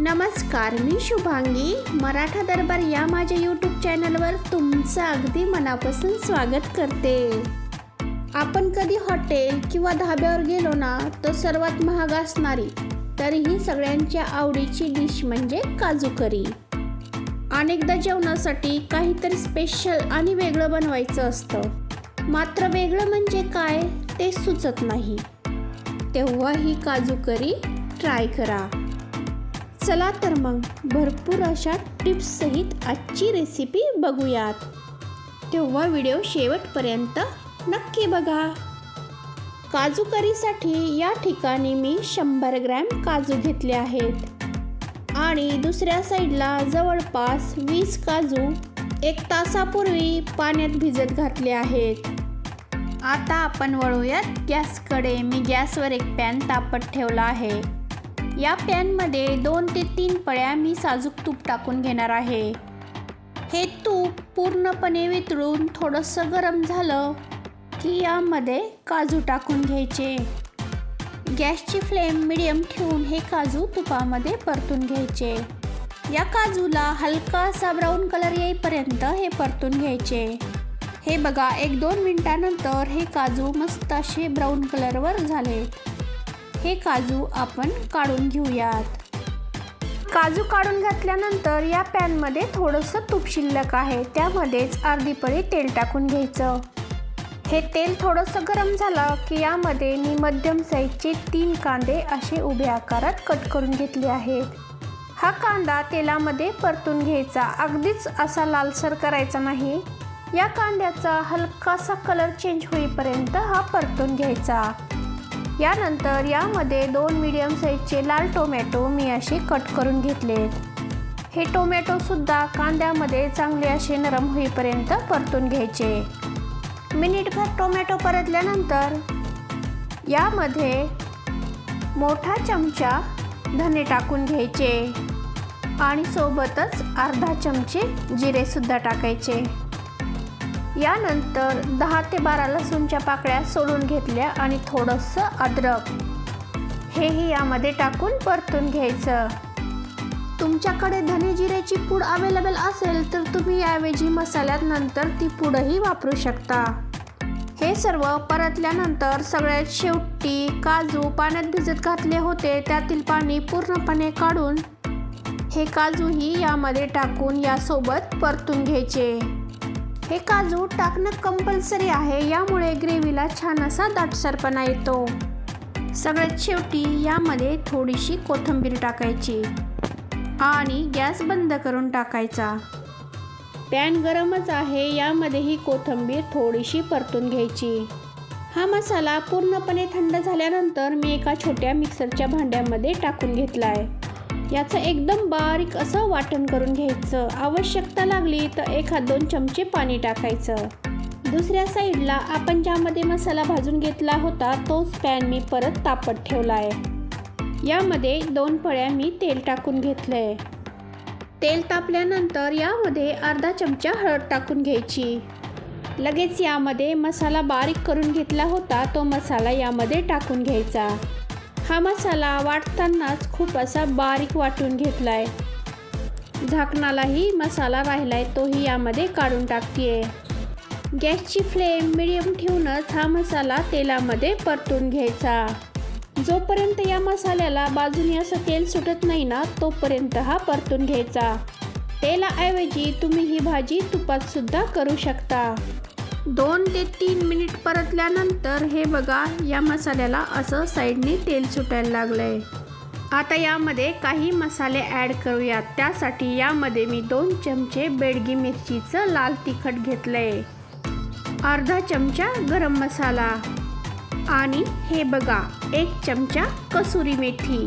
नमस्कार मी शुभांगी. मराठा दरबार या माझ्या यूट्यूब चॅनलवर तुमचं अगदी मनापासून स्वागत करते. आपण कधी हॉटेल किंवा धाब्यावर गेलो ना तर सर्वात महाग असणारी. तरीही सगळ्यांच्या आवडीची डिश म्हणजे काजू करी. अनेकदा जेवणासाठी काहीतरी स्पेशल आणि वेगळं बनवायचं असतं. मात्र वेगळं म्हणजे काय ते सुचत नाही. तेव्हा ही काजू करी ट्राय करा. चला तर मग भरपूर अशा टिप्ससहित आजची रेसिपी बघूयात. तेव्हा व्हिडिओ शेवटपर्यंत नक्की बघा. काजू करीसाठी या ठिकाणी मी शंभर ग्रॅम काजू घेतले आहेत. आणि दुसऱ्या साईडला जवळपास वीस काजू एक तासापूर्वी पाण्यात भिजत घातले आहेत. आता आपण वळूयात गॅसकडे. मी गॅसवर एक पॅन तापत ठेवला आहे. या पॅनमध्ये दोन ते तीन पळ्या मी साजूक तूप टाकून घेणार आहे. हे तूप पूर्णपणे वितळून थोडंसं गरम झालं की यामध्ये काजू टाकून घ्यायचे. गॅसची फ्लेम मिडियम ठेवून हे काजू तुपामध्ये परतून घ्यायचे. या काजूला हलकासा ब्राऊन कलर येईपर्यंत हे परतून घ्यायचे. हे बघा एक दोन मिनटानंतर हे काजू मस्त असे ब्राऊन कलरवर झाले. हे काजू आपण काढून घेऊयात. काजू काढून घातल्यानंतर या पॅनमध्ये थोडंसं तूप शिल्लक आहे. त्यामध्येच अर्धी पळी तेल टाकून घ्यायचं. हे तेल थोडंसं गरम झालं की यामध्ये मी मध्यम साईजचे तीन कांदे असे उभ्या आकारात कट करून घेतले आहेत. हा कांदा तेलामध्ये परतून घ्यायचा. अगदीच असा लालसर करायचा नाही. या कांद्याचा हलकासा कलर चेंज होईपर्यंत हा परतून घ्यायचा. यानंतर यामध्ये दोन मीडियम साईजचे लाल टोमॅटो मी असे कट करून घेतले. हे टोमॅटोसुद्धा कांद्यामध्ये चांगले असे नरम होईपर्यंत परतून घ्यायचे. मिनिटभर टोमॅटो परतल्यानंतर यामध्ये मोठा चमचा धने टाकून घ्यायचे. आणि सोबतच अर्धा चमचे जिरेसुद्धा टाकायचे. यानंतर दहा ते बारा लसूणच्या पाकळ्या सोडून घेतल्या आणि थोडंसं अद्रक. हेही यामध्ये टाकून परतून घ्यायचं. तुमच्याकडे धने जिऱ्याची पूड अवेलेबल असेल तर तुम्ही याऐवजी मसाल्यात नंतर ती पूडही वापरू शकता. हे सर्व परतल्यानंतर सगळ्यात शेवटी काजू पाण्यात भिजत घातले होते त्यातील पाणी पूर्णपणे काढून हे काजूही यामध्ये टाकून यासोबत परतून घ्यायचे. हे काजू टाकणं कंपल्सरी आहे यामुळे ग्रेव्हीला छान असा दाटसरपणा येतो. सगळ्यात शेवटी यामध्ये थोडीशी कोथिंबीर टाकायची आणि गॅस बंद करून टाकायचा. पॅन गरमच आहे यामध्ये ही कोथिंबीर थोडीशी परतून घ्यायची. हा मसाला पूर्णपणे थंड झाल्यानंतर मी एका छोट्या मिक्सरच्या भांड्यामध्ये टाकून घेतला आहे याचं एकदम बारीक असं वाटण करून घ्यायचं. आवश्यकता लागली तर एखाद दोन चमचे पाणी टाकायचं. दुसऱ्या साईडला आपण ज्यामध्ये मसाला भाजून घेतला होता तोच पॅन मी परत तापत ठेवला आहे यामध्ये दोन पळ्या मी तेल टाकून घेतलं आहे तेल तापल्यानंतर यामध्ये अर्धा चमचा हळद टाकून घ्यायची. लगेच यामध्ये मसाला बारीक करून घेतला होता तो मसाला यामध्ये टाकून घ्यायचा. हा मसाला वाटतानाच खूप असा बारीक वाटून घेतला आहे झाकणालाही मसाला राहिला आहे तोही यामध्ये काढून टाकते गॅसची फ्लेम मिडियम ठेवूनच हा मसाला तेलामध्ये परतून घ्यायचा. जोपर्यंत या मसाल्याला बाजूने असं तेल सुटत नाही ना तोपर्यंत हा परतून घ्यायचा. तेलाऐवजी तुम्ही ही भाजी तुपात सुद्धा करू शकता. दोन ते तीन मिनिट परतल्यानंतर हे बघा या मसाल्याला असं साईडने तेल सुटायला लागलं आहे आता यामध्ये काही मसाले ॲड करूयात. त्यासाठी यामध्ये मी दोन चमचे बेडगी मिरचीचं लाल तिखट घेतलं आहे अर्धा चमचा गरम मसाला. आणि हे बघा एक चमचा कसुरी मेथी.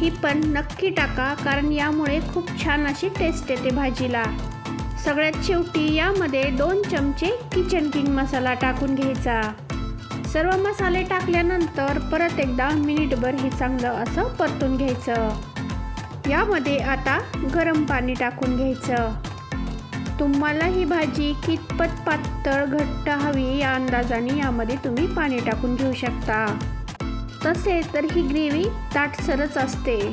ही पण नक्की टाका कारण यामुळे खूप छान अशी टेस्ट येते भाजीला. सगळ्यात शेवटी यामध्ये दोन चमचे किचन किंग मसाला टाकून घ्यायचा. सर्व मसाले टाकल्यानंतर परत एकदा मिनिटभर हे चांगलं असं परतून घ्यायचं. यामध्ये आता गरम पाणी टाकून घ्यायचं. तुम्हाला ही भाजी कितपत पातळ घट्ट हवी या अंदाजाने यामध्ये तुम्ही पाणी टाकून घेऊ शकता. तसे तर ही ग्रेव्ही ताटसरच असते.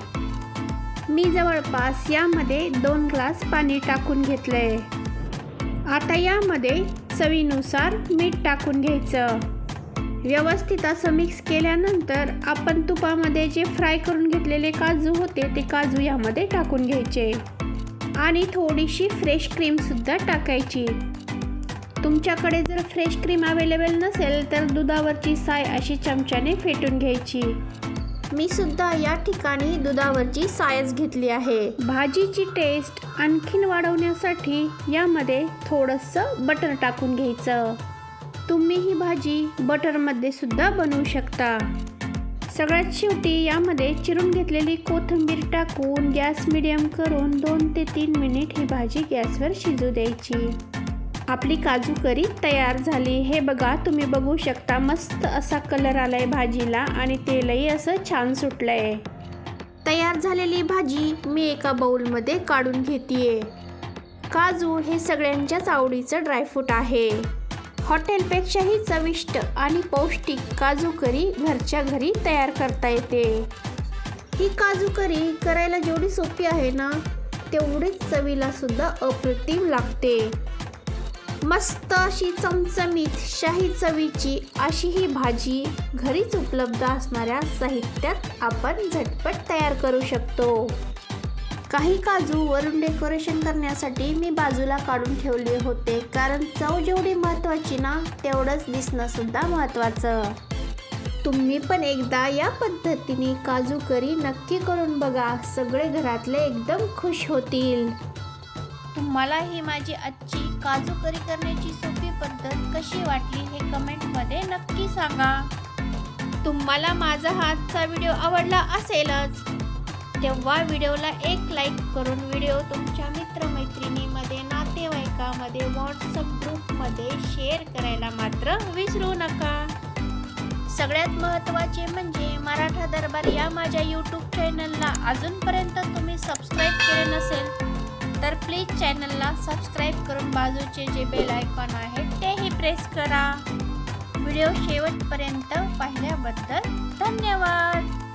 मी जवळपास यामध्ये दोन ग्लास पाणी टाकून घेतलंय. आता यामध्ये चवीनुसार मीठ टाकून घ्यायचं. व्यवस्थित असं मिक्स केल्यानंतर आपण तुपामध्ये जे फ्राय करून घेतलेले काजू होते ते काजू यामध्ये टाकून घ्यायचे. आणि थोडीशी फ्रेश क्रीमसुद्धा टाकायची. तुमच्याकडे जर फ्रेश क्रीम अवेलेबल नसेल तर दुधावरची साय अशी चमच्याने फेटून घ्यायची. मी सुद्धा या ठिकाणी दुधावरची सायस घेतली आहे. भाजीची टेस्ट आणखीन वाढवण्यासाठी यामध्ये थोडंसं बटर टाकून घ्यायचं. तुम्ही ही भाजी बटरमध्ये सुद्धा बनवू शकता. सगळ्यात शेवटी यामध्ये चिरून घेतलेली कोथिंबीर टाकून गॅस मिडियम करून दोन ते तीन मिनिट ही भाजी गॅसवर शिजू द्यायची. आपली काजू करी तयार झाली. हे बघा तुम्ही बघू शकता मस्त असा कलर आलाय भाजीला आणि तेलही असं छान सुटलंय. तयार झालेली भाजी मी एका बाउलमध्ये काढून घेते काजू हे सगळ्यांच्याच आवडीचं ड्रायफ्रूट आहे. हॉटेलपेक्षाही चविष्ट आणि पौष्टिक काजू करी घरच्या घरी तयार करता येते. ही काजू करी करायला जेवढी सोपी आहे ना तेवढीच चवीला सुद्धा अप्रतिम लागते. मस्त अशी चमचमीत शाही चवीची अशी ही भाजी घरीच उपलब्ध असणाऱ्या साहित्यात आपण झटपट तयार करू शकतो. काही काजू वरून डेकोरेशन करण्यासाठी मी बाजूला काढून ठेवले होते. कारण चव जेवढी महत्त्वाची ना तेवढंच दिसणंसुद्धा महत्त्वाचं. तुम्ही पण एकदा या पद्धतीने काजू करी नक्की करून बघा. सगळे घरातले एकदम खुश होतील. तुम्हाला ही माझी आजची काजू करी करण्याची सोपी पद्धत कशी वाटली हे कमेंटमध्ये नक्की सांगा. तुम्हाला माझा हातचा व्हिडिओ आवडला असेलच तेव्हा व्हिडिओला एक लाईक करून व्हिडिओ तुमच्या मित्रमैत्रिणीमध्ये नातेवाईकामध्ये व्हॉट्सअप ग्रुपमध्ये शेअर करायला मात्र विसरू नका. सगळ्यात महत्त्वाचे म्हणजे मराठा दरबार या माझ्या यूट्यूब चॅनलला अजूनपर्यंत तुम्ही सबस्क्राईब केले नसेल तर प्लीज चॅनलला सबस्क्राईब करून बाजूचे जे बेल आयकॉन आहे तेही प्रेस करा. व्हिडिओ शेवटपर्यंत पाहिल्याबद्दल धन्यवाद.